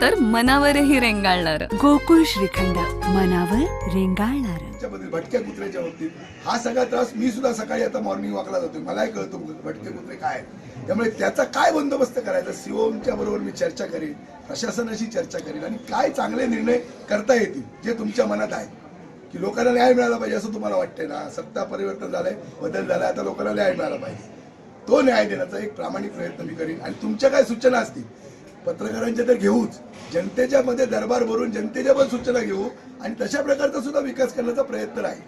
तर मनावरही रेंगाळणार. गोकुळ श्रीखंड मनावर रेंगाळणार. भटक्या कुत्र्याच्या बाबतीत हा सगळा त्रास मी सुद्धा सकाळी आता मॉर्निंग वॉकला जातोय. मलाही कळतो भटके कुत्रे काय आहेत. त्यामुळे त्याचा काय बंदोबस्त करायचा सीओच्या बरोबर मी चर्चा करेन प्रशासनाशी चर्चा करेन आणि काय चांगले निर्णय करता येतील जे तुमच्या मनात आहे. की लोकांना न्याय मिळाला पाहिजे असं तुम्हाला वाटतंय ना? सत्ता परिवर्तन झालंय बदल झालाय आता लोकांना न्याय मिळाला पाहिजे. तो न्याय देण्याचा एक प्रामाणिक प्रयत्न मी करीन. आणि तुमच्या काय सूचना असतील पत्रकारांच्या तर घेऊच. जनतेच्या मध्ये दरबार भरून जनतेच्या पण सूचना घेऊ आणि तशा प्रकारचा सुद्धा विकास करण्याचा प्रयत्न राहील.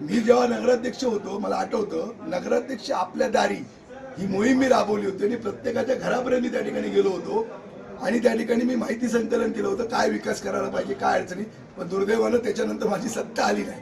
मी जेव्हा नगराध्यक्ष होतो मला आठवतं नगराध्यक्ष आपल्या दारी ही मोहीम मी राबवली होती आणि प्रत्येकाच्या घरापर्यंत मी त्या ठिकाणी गेलो होतो. आणि त्या ठिकाणी मी माहिती संकलन केलं होतं काय विकास करायला पाहिजे काय अडचणी. पण दुर्दैवानं त्याच्यानंतर माझी सत्ता आली नाही.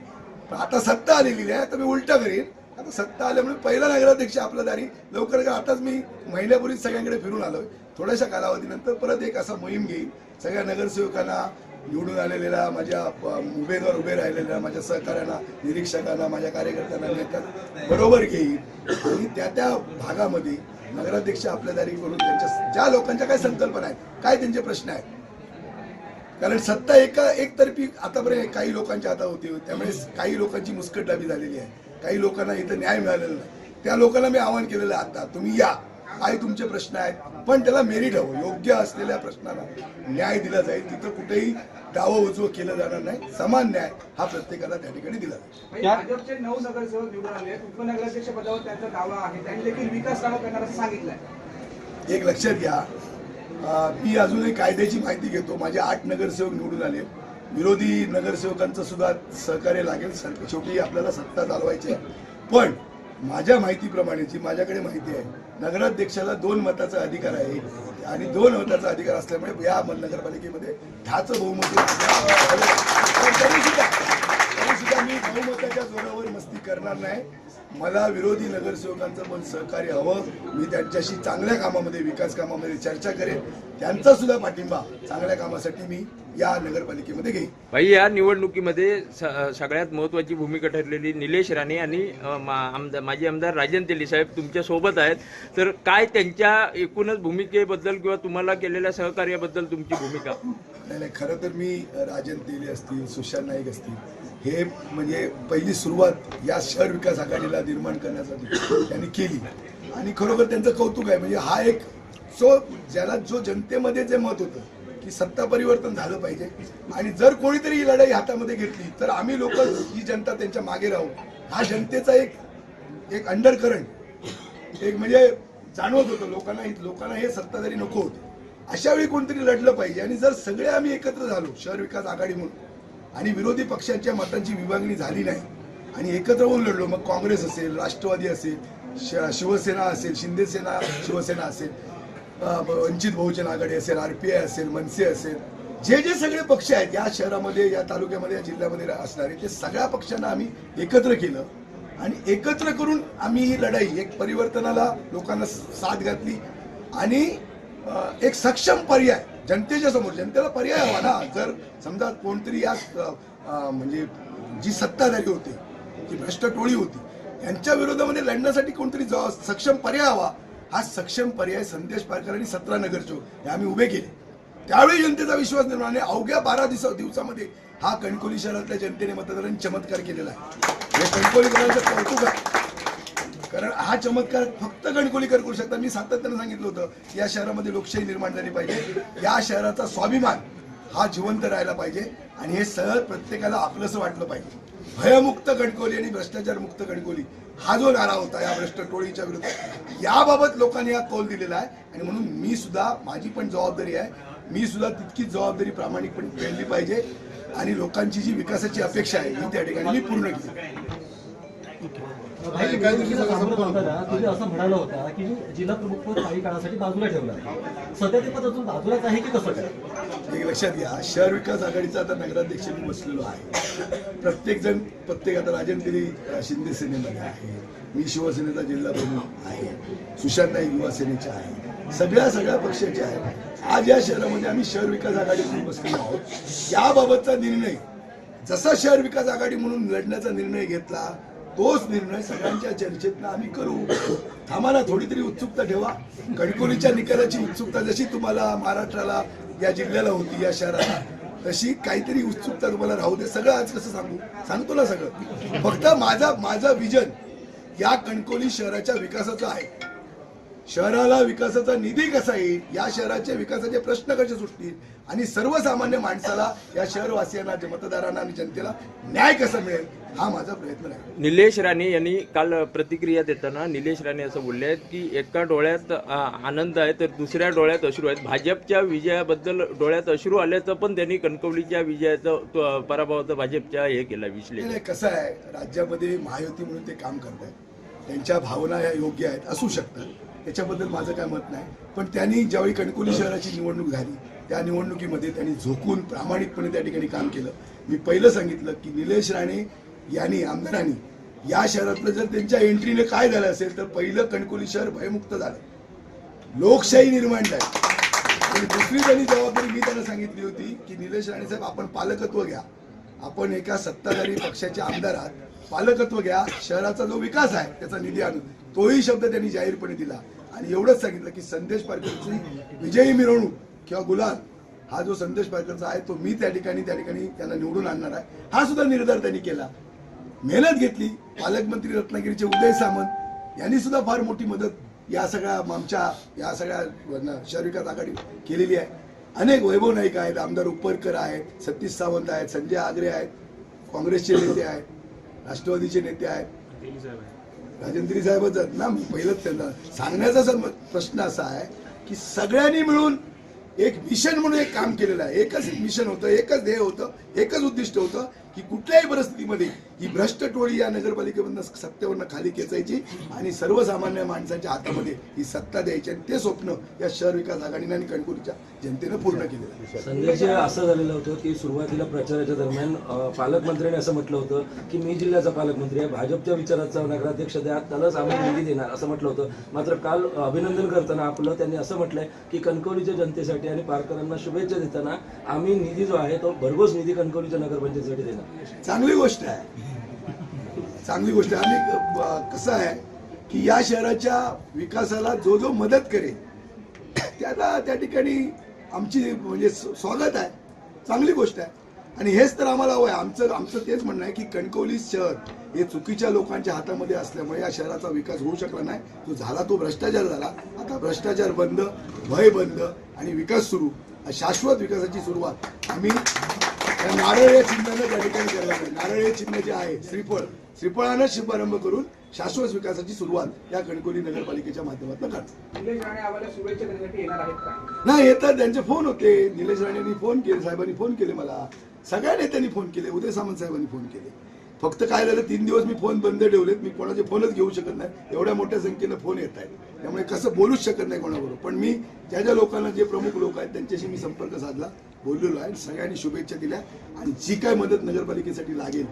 पण आता सत्ता आलेली नाही तर मी उलटा करीन. आता सत्ता आल्यामुळे पहिला नगराध्यक्ष आपल्या दारी. लवकर आताच मी महिन्यापूर्वी सगळ्यांकडे फिरून आलोय. थोड्याशा कालावधीनंतर परत एक असा मोहीम घेईन. सगळ्या नगरसेवकांना निवडून आलेल्या माझ्या उमेदवार उभे राहिलेल्या माझ्या सहकाऱ्यांना निरीक्षकांना माझ्या कार्यकर्त्यांना नेत्यांना बरोबर घेईन. आणि त्या त्या भागामध्ये नगराध्यक्ष आपल्या दारी करून त्यांच्या ज्या लोकांच्या काय संकल्पना आहेत काय त्यांचे प्रश्न आहेत कारण सत्ता एका एकतर्फी आतापर्यंत काही लोकांच्या हातात होती. त्यामुळे काही लोकांची मुस्कटदाबी झालेली आहे. काही लोकांना इथं न्याय मिळालेला नाही. त्या लोकांना मी आवाहन केलेलं आहे आता तुम्ही या. काय तुमचे प्रश्न आहेत पण त्याला मेरिट हवं. योग्य असलेल्या प्रश्नाला न्याय दिला जाईल. तिथं कुठेही दावं उजवं केलं जाणार नाही. समान न्याय हा प्रत्येकाला त्या ठिकाणी दिला जाईल. म्हणजे भाजपचे नऊ नगरसेवक निवडून आले. उपनगराध्यक्ष पदावर त्यांचा दावा आहे. त्यांनी देखील विकास कामं करणार असं सांगितलंय. एक लक्षात घ्या. मी अजूनही कायद्याची माहिती घेतो. माझे आठ नगरसेवक निवडून आले. विरोधी नगरसेवकांचं सुद्धा सहकार्य लागेल. सर शेवटी आपल्याला सत्ता चालवायची आहे. पण माझ्या माहितीप्रमाणे जी माझ्याकडे माहिती आहे नगराध्यक्षाला दोन मताचा अधिकार आहे आणि दोन मताचा अधिकार असल्यामुळे या नगरपालिकेमध्ये दहाचं बहुमत तरी सुद्धा मी बहुमताच्या जोरावर मस्ती करणार नाही. मला विरोधी नगरसेवकांचं पण सहकार्य हवं. मी त्यांच्याशी चांगल्या कामामध्ये विकास कामामध्ये चर्चा करेन. त्यांचा सुद्धा पाठिंबा चांगल्या कामासाठी मी या नगरपालिकेमध्ये घेईन. भाई या निवडणुकीमध्ये स- सगळ्यात महत्वाची भूमिका ठरलेली निलेश राणे आणि आमदार माजी आमदार राजन तेली साहेब तुमच्यासोबत आहेत. तर काय त्यांच्या एकूणच भूमिकेबद्दल किंवा तुम्हाला केलेल्या सहकार्याबद्दल तुमची भूमिका? नाही नाही खरं तर मी राजन तेली असतील सुशांत नाईक असतील हे म्हणजे पहिली सुरुवात या शहर विकास आघाडीला निर्माण करण्यासाठी त्यांनी केली. आणि खरोखर त्यांचं कौतुक आहे. म्हणजे हा एक जो ज्याला जो जनतेमध्ये जे मत होतं की सत्ता परिवर्तन झालं पाहिजे आणि जर कोणीतरी ही लढाई हातामध्ये घेतली तर आम्ही लोक ही जनता त्यांच्या मागे राहू. हा जनतेचा एक एक अंडर करंट एक म्हणजे जाणवत होतं लोकांना लोकांना हे सत्ताधारी नको होतं. अशा वेळी कोणतरी लढलं पाहिजे. आणि जर सगळे आम्ही एकत्र झालो शहर विकास आघाडी म्हणून आणि विरोधी पक्षांच्या मतांची विभागणी झाली नाही. आणि एकत्र होऊन लढलो. मग काँग्रेस असेल राष्ट्रवादी असेल श- शिवसेना असेल शिंदेसेना शिवसेना असेल वंचित बहुजन आघाडी असेल आय असेल मनसे असेल. जे जे सगळे पक्ष आहेत या शहरामध्ये या तालुक्यामध्ये या जिल्ह्यामध्ये असणारे ते सगळ्या पक्षांना आम्ही एकत्र केलं. आणि एकत्र करून आम्ही ही लढाई एक परिवर्तनाला लोकांना साथ घातली. आणि एक सक्षम पर्याय जनतेच्या समोर जनतेला पर्याय हवा ना. जर समजा कोणतरी या म्हणजे जी सत्ताधारी होते जी भ्रष्ट टोळी होती यांच्या विरोधामध्ये लढण्यासाठी कोणतरी जवा- सक्षम पर्याय हवा. हा सक्षम पर्याय संदेश पारकर आणि सतरा नगरचो हे आम्ही उभे केले. त्यावेळी जनतेचा विश्वास निर्माण आणि अवघ्या बारा दिवस दिवसामध्ये हा कणकोली शहरातल्या जनतेने मतदारांनी चमत्कार केलेला आहे. हे कणकोलीकरांचं कौतुक आहे. कारण हा चमत्कार फक्त गणकोलीकर करू शकतात मी सातत्यानं सांगितलं होतं या शहरामध्ये लोकशाही निर्माण झाली पाहिजे. या शहराचा स्वाभिमान हा जिवंत राहायला पाहिजे आणि हे सरळ प्रत्येकाला आपलंसं वाटलं पाहिजे. भयमुक्त गणकोली आणि भ्रष्टाचार मुक्त गणकोली हा जो नारा होता या भ्रष्ट टोळीच्या विरुद्ध याबाबत लोकांनी हा कौल दिलेला आहे. आणि म्हणून मी सुद्धा माझी पण जबाबदारी आहे. मी सुद्धा तितकीच जबाबदारी प्रामाणिकपणे पेरली पाहिजे. आणि लोकांची जी विकासाची अपेक्षा आहे ही त्या ठिकाणी मी पूर्ण केली. तुम्ही असं म्हणाला होता की जिल्हा प्रमुख पद काही काळासाठी बाजूला ठेवलं. सध्या ते पद अजून बाजूलाच आहे की कसं काय? एक लक्षात घ्या शहर विकास आघाडीचा आता नगराध्यक्ष मी बसलेलो आहे. प्रत्येक जण प्रत्येक आता तेली शिंदे सेनेमध्ये आहे. मी शिवसेनेचा जिल्हा प्रमुख आहे. सुशांत नाईक युवा सेनेचे आहे. सगळ्या सगळ्या पक्षाचे आहेत आज या शहरामध्ये आम्ही शहर विकास आघाडीतून बसलेलो आहोत. याबाबतचा निर्णय जसा शहर विकास आघाडी म्हणून लढण्याचा निर्णय घेतला तोच निर्णय सगळ्यांच्या चर्चेतनं आम्ही करू. आम्हाला थोडी तरी उत्सुकता ठेवा. कणकोलीच्या निकालाची उत्सुकता जशी तुम्हाला महाराष्ट्राला या जिल्ह्याला होती या शहराला तशी काहीतरी उत्सुकता तुम्हाला राहू दे. सगळं आज कसं सांगू? सांगतो ना सगळं. फक्त माझा माझा विजन या कणकोली शहराच्या विकासाचं आहे. शहराला विकासाचा निधी कसा येईल? या शहराच्या विकासाचे प्रश्न कसे सुटतील? आणि सर्वसामान्य माणसाला या शहरवासियांना मतदारांना आणि जनतेला न्याय कसा मिळेल? हा माझा प्रयत्न आहे. निलेश राणे यांनी काल प्रतिक्रिया देताना निलेश राणे असं बोलले आहेत की एका डोळ्यात आनंद आहे तर दुसऱ्या डोळ्यात अश्रू आहेत. भाजपच्या विजयाबद्दल डोळ्यात अश्रू आल्याचं पण त्यांनी कणकवलीच्या विजयाचं पराभवाचं भाजपच्या हे केलं विश्लेषण. कसं आहे? राज्यामध्ये महायुती म्हणून ते काम करत आहेत त्यांच्या भावना ह्या योग्य आहेत असू शकतात. त्याच्याबद्दल माझं काय मत नाही. पण त्यांनी ज्यावेळी कणकोली शहराची निवडणूक झाली त्या निवडणुकीमध्ये त्यांनी झोकून प्रामाणिकपणे त्या ठिकाणी काम केलं. मी पहिलं सांगितलं की निलेश राणे यांनी आमदारांनी या शहरातलं जर त्यांच्या एंट्रीने काय झालं असेल तर पहिलं कणकोली शहर भयमुक्त झालं. लोकशाही निर्माण झाली. आणि दुसरी त्यांनी जबाबदारी मी त्यांना सांगितली होती की निलेश राणे साहेब आपण पालकत्व घ्या. आपण एका सत्ताधारी पक्षाचे आमदार आहात. पालकत्व घ्या. शहराचा जो विकास आहे त्याचा निधी आणून तोही शब्द त्यांनी जाहीरपणे दिला. आणि एवढंच सांगितलं की संदेश पारकरची विजयी मिरवणूक किंवा गुलाल हा जो संदेश पारकरचा आहे तो मी त्या ठिकाणी त्या ठिकाणी त्याला निवडून आणणार आहे. हा सुद्धा निर्धार त्यांनी केला. मेहनत घेतली. पालकमंत्री रत्नागिरीचे उदय सामंत यांनी सुद्धा फार मोठी मदत या सगळ्या आमच्या या सगळ्या शहर विकास आघाडी केलेली आहे. अनेक वैभव नाईक आहेत आमदार उपरकर आहेत सतीश सावंत आहेत संजय आगरे आहेत काँग्रेसचे नेते आहेत राष्ट्रवादीचे नेते आहेत. राजेंद्री साहेबच आहेत ना पहिलंच त्यांना. सांगण्याचा सर प्रश्न असा आहे की सगळ्यांनी मिळून एक मिशन म्हणून एक काम केलेलं आहे. एकच मिशन होतं एकच ध्येय होतं एकच उद्दिष्ट होतं. की कुठल्याही परिस्थितीमध्ये ही भ्रष्ट टोळी या नगरपालिकेमधनं सत्तेवरनं खाली खेचायची आणि सर्वसामान्य माणसाच्या हातामध्ये ही सत्ता द्यायची आणि ते स्वप्न या शहर विकास आघाडीने आणि कणकोलीच्या जनतेनं पूर्ण केलेलं संदेश असं झालेलं होतं की सुरुवातीला प्रचाराच्या दरम्यान पालकमंत्र्यांनी असं म्हटलं होतं की मी जिल्ह्याचा पालकमंत्री आहे भाजपच्या विचाराचा नगराध्यक्ष द्या त्यालाच आम्ही निधी देणार असं म्हटलं होतं. मात्र काल अभिनंदन करताना आपलं त्यांनी असं म्हटलंय की कणकवलीच्या जनतेसाठी आणि पारकरांना शुभेच्छा देताना आम्ही निधी जो आहे तो भरघोस निधी कणकवलीच्या नगरपंचायतीसाठी देणार. चांगली गोष्ट आहे. चांगली गोष्ट आहे. आणि कसं आहे की या शहराच्या विकासाला जो जो मदत करेल त्याला त्या ठिकाणी आमची म्हणजे स्वागत आहे. चांगली गोष्ट आहे. आणि हेच तर आम्हाला हवं आहे. आमचं आमचं तेच म्हणणं आहे की कणकवली शहर हे चुकीच्या लोकांच्या हातामध्ये असल्यामुळे या शहराचा विकास होऊ शकला नाही. तो झाला तो भ्रष्टाचार झाला. आता भ्रष्टाचार बंद भय बंद आणि विकास सुरू. शाश्वत विकासाची सुरुवात आम्ही नारळ या चिन्हानं त्या ठिकाणी करायला पाहिजे नारळ हे चिन्ह जे आहे श्रीफळ श्रीफळानं शुभारंभ करून शाश्वत विकासाची सुरुवात या कणकोली नगरपालिकेच्या माध्यमातून करतो निलेश राणे आम्हाला शुभेच्छा देण्यासाठी येणार आहेत का? नाही येतात त्यांचे फोन होते. निलेश राणेंनी फोन केले साहेबांनी फोन केले मला. सगळ्या नेत्यांनी फोन केले उदय सामंत साहेबांनी फोन केले. फक्त काय झालं तीन दिवस मी फोन बंद ठेवलेत. मी कोणाचे फोनच घेऊ शकत नाही. एवढ्या मोठ्या संख्येनं फोन येत आहेत. त्यामुळे कसं बोलूच शकत नाही कोणाबरोबर. पण मी ज्या ज्या लोकांना जे प्रमुख लोक आहेत त्यांच्याशी मी संपर्क साधला बोललेलो आहे. सगळ्यांनी शुभेच्छा दिल्या. आणि जी काय मदत नगरपालिकेसाठी लागेल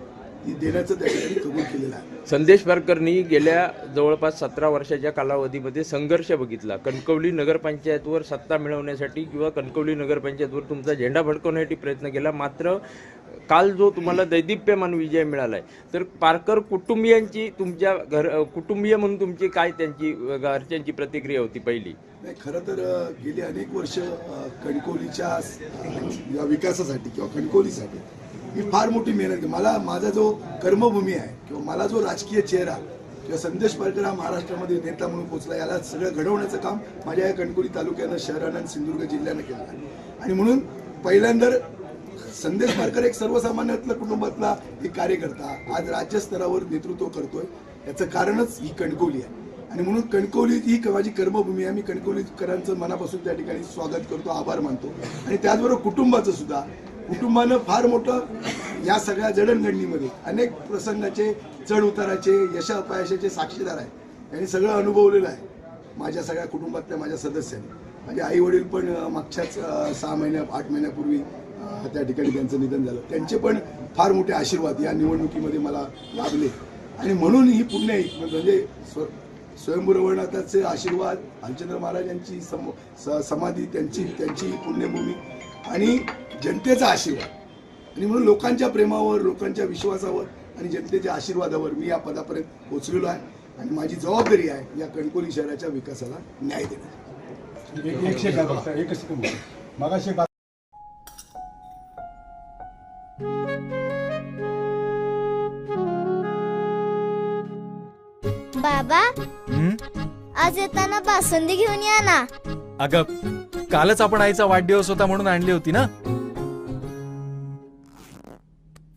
देण्याचं त्या ठिकाणी कबूल केलेलं आहे. संदेश पारकरनी गेल्या जवळपास सतरा वर्षाच्या कालावधीमध्ये संघर्ष बघितला. कणकवली नगरपंचायतवर सत्ता मिळवण्यासाठी किंवा कणकवली नगरपंचायतवर तुमचा झेंडा फडकवण्यासाठी प्रयत्न केला. मात्र काल जो तुम्हाला दैदिप्यमान विजय मिळाला आहे तर पारकर कुटुंबियांची तुमच्या घर कुटुंबीय म्हणून तुमची काय त्यांची घरच्यांची प्रतिक्रिया होती पहिली? नाही खरं तर गेली अनेक वर्ष कणकवलीच्या विकासासाठी किंवा कणकवलीसाठी मी फार मोठी मेहनत मला माझा जो कर्मभूमी आहे किंवा मला जो राजकीय चेहरा किंवा संदेश पारकर हा महाराष्ट्रामध्ये नेता म्हणून पोहोचला याला सगळं घडवण्याचं काम माझ्या या कणकोली तालुक्यानं शहरानं आणि सिंधुदुर्ग जिल्ह्यानं केलं आहे. आणि म्हणून पहिल्यांदा संदेश पारकर एक सर्वसामान्यातला कुटुंबातला एक कार्यकर्ता आज राज्यस्तरावर नेतृत्व करतोय. याचं कारणच ही कणकवली आहे. आणि म्हणून कणकवली ही माझी कर्मभूमी आहे. मी कणकवलीकरांचं मनापासून त्या ठिकाणी स्वागत करतो आभार मानतो. आणि त्याचबरोबर कुटुंबाचं सुद्धा कुटुंबानं फार मोठं या सगळ्या जडणघडणीमध्ये अनेक प्रसंगाचे चढ उताराचे यश अपयशाचे साक्षीदार आहे यांनी सगळं अनुभवलेलं आहे. माझ्या सगळ्या कुटुंबातल्या माझ्या सदस्यांनी. माझे आई वडील पण मागच्याच सहा महिन्या आठ महिन्यापूर्वी त्या ठिकाणी त्यांचं निधन झालं. त्यांचे पण फार मोठे आशीर्वाद या निवडणुकीमध्ये मला लाभले. आणि म्हणून ही पुण्य म्हणजे स्व स्वयंभू रवळनाथाचे आशीर्वाद भालचंद्र महाराजांची सम स- समाधी त्यांची त्यांची पुण्यभूमी. आणि जनतेचा आशीर्वाद. आणि म्हणून लोकांच्या प्रेमावर लोकांच्या विश्वासावर आणि जनतेच्या आशीर्वादावर मी या पदापर्यंत पोहोचलेलो आहे. आणि माझी जबाबदारी आहे या कणकोली शहराच्या विकासाला न्याय देण्याची. बाबा आज येताना बासुंदी घेऊन या ना. अगं कालच आपण आईचा वाढदिवस होता म्हणून आणली होती ना?